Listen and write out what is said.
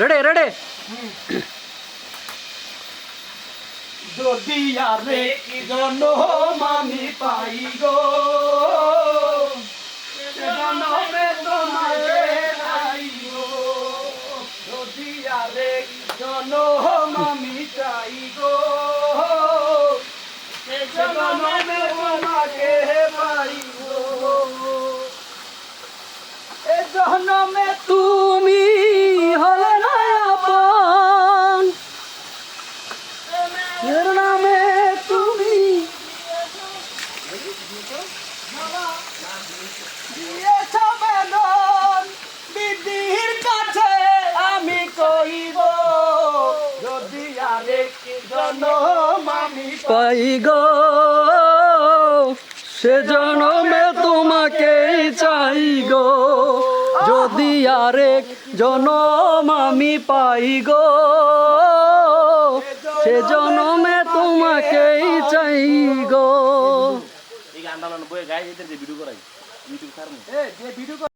রেডে রেডে মামি পাই গো জনমে জন মামি চাই গো জনমে তোমাকে পাই গো তুমি? দিয়েছ জনম আমি পাই গো। সে জনমে তোমাকেই চাই গো, যদি আরেক জনম আমি পাই গো। গানটা বয়ে গায়ে যেতে ভিডিও করাই। ইউটিউব ছাড়বো যে ভিডিও